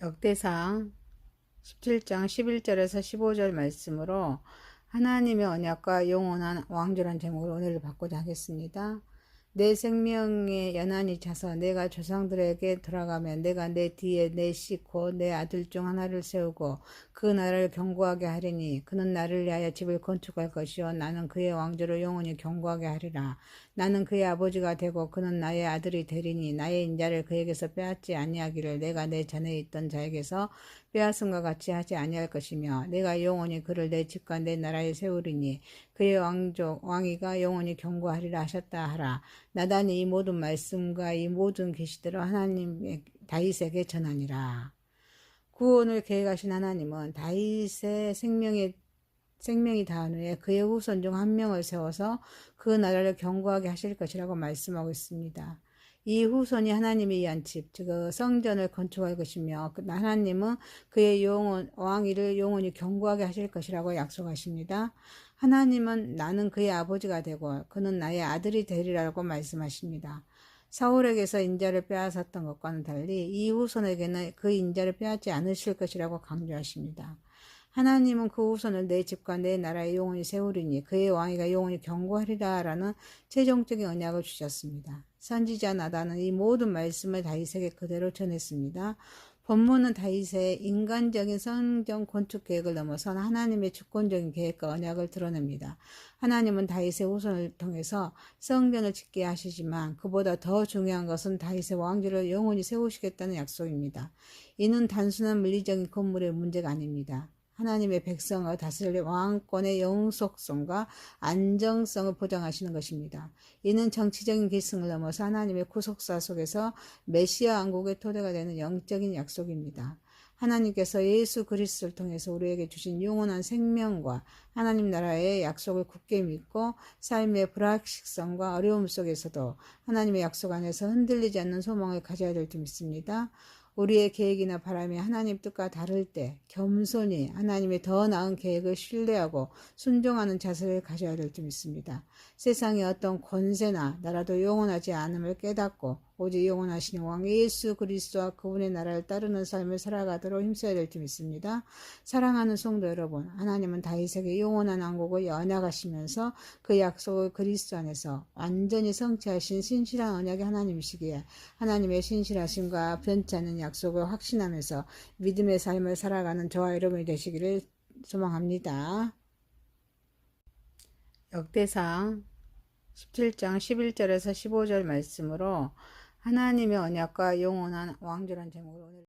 역대상 17장 11절에서 15절 말씀으로 하나님의 언약과 영원한 왕조란 제목으로 오늘을 받고자 하겠습니다. 내 생명에 연한이 차서 내가 조상들에게 돌아가면 내가 내 뒤에 내 씻고 내 아들 중 하나를 세우고 그 나라를 견고하게 하리니 그는 나를 위하여 집을 건축할 것이요 나는 그의 왕조를 영원히 견고하게 하리라. 나는 그의 아버지가 되고 그는 나의 아들이 되리니 나의 인자를 그에게서 빼앗지 아니하기를 내가 내 전에 있던 자에게서 빼앗음과 같이 하지 아니할 것이며 내가 영원히 그를 내 집과 내 나라에 세우리니 그의 왕족 왕위가 영원히 견고하리라 하셨다 하라 나단이 이 모든 말씀과 이 모든 계시들을 하나님의 다윗에게 전하니라 구원을 계획하신 하나님은 다윗의 생명의 생명이 다한 후에 그의 후손 중 한 명을 세워서 그 나라를 견고하게 하실 것이라고 말씀하고 있습니다. 이 후손이 하나님의 위한 집, 즉 성전을 건축할 것이며 그 하나님은 그의 영원 왕위를 영원히 견고하게 하실 것이라고 약속하십니다. 하나님은 나는 그의 아버지가 되고 그는 나의 아들이 되리라고 말씀하십니다. 사울에게서 인자를 빼앗았던 것과는 달리 이 후손에게는 그 인자를 빼앗지 않으실 것이라고 강조하십니다. 하나님은 그 후손을 내 집과 내 나라에 영원히 세우리니 그의 왕위가 영원히 견고하리라라는 최종적인 언약을 주셨습니다. 선지자 나단은 이 모든 말씀을 다윗에게 그대로 전했습니다. 본문은 다윗의 인간적인 성전 건축 계획을 넘어선 하나님의 주권적인 계획과 언약을 드러냅니다. 하나님은 다윗의 후손을 통해서 성전을 짓게 하시지만 그보다 더 중요한 것은 다윗의 왕조를 영원히 세우시겠다는 약속입니다. 이는 단순한 물리적인 건물의 문제가 아닙니다. 하나님의 백성을 다스릴 왕권의 영속성과 안정성을 보장하시는 것입니다. 이는 정치적인 기승을 넘어서 하나님의 구속사 속에서 메시아 왕국의 토대가 되는 영적인 약속입니다. 하나님께서 예수 그리스도를 통해서 우리에게 주신 영원한 생명과 하나님 나라의 약속을 굳게 믿고 삶의 불확실성과 어려움 속에서도 하나님의 약속 안에서 흔들리지 않는 소망을 가져야 될 줄 믿습니다. 우리의 계획이나 바람이 하나님 뜻과 다를 때 겸손히 하나님의 더 나은 계획을 신뢰하고 순종하는 자세를 가져야 될 줄 믿습니다. 세상의 어떤 권세나 나라도 영원하지 않음을 깨닫고 오직 영원하신 왕 예수 그리스도와 그분의 나라를 따르는 삶을 살아가도록 힘써야 될 줄 믿습니다. 사랑하는 성도 여러분, 하나님은 다윗에게 영원한 왕국을 연약하시면서 그 약속을 그리스도 안에서 완전히 성취하신 신실한 언약의 하나님이시기에 하나님의 신실하심과 변치 않는 약속을 확신하면서 믿음의 삶을 살아가는 저와 여러분이 되시기를 소망합니다. 역대상 17장 11절에서 15절 말씀으로 하나님의 언약과 영원한 왕조란 제목으로 오늘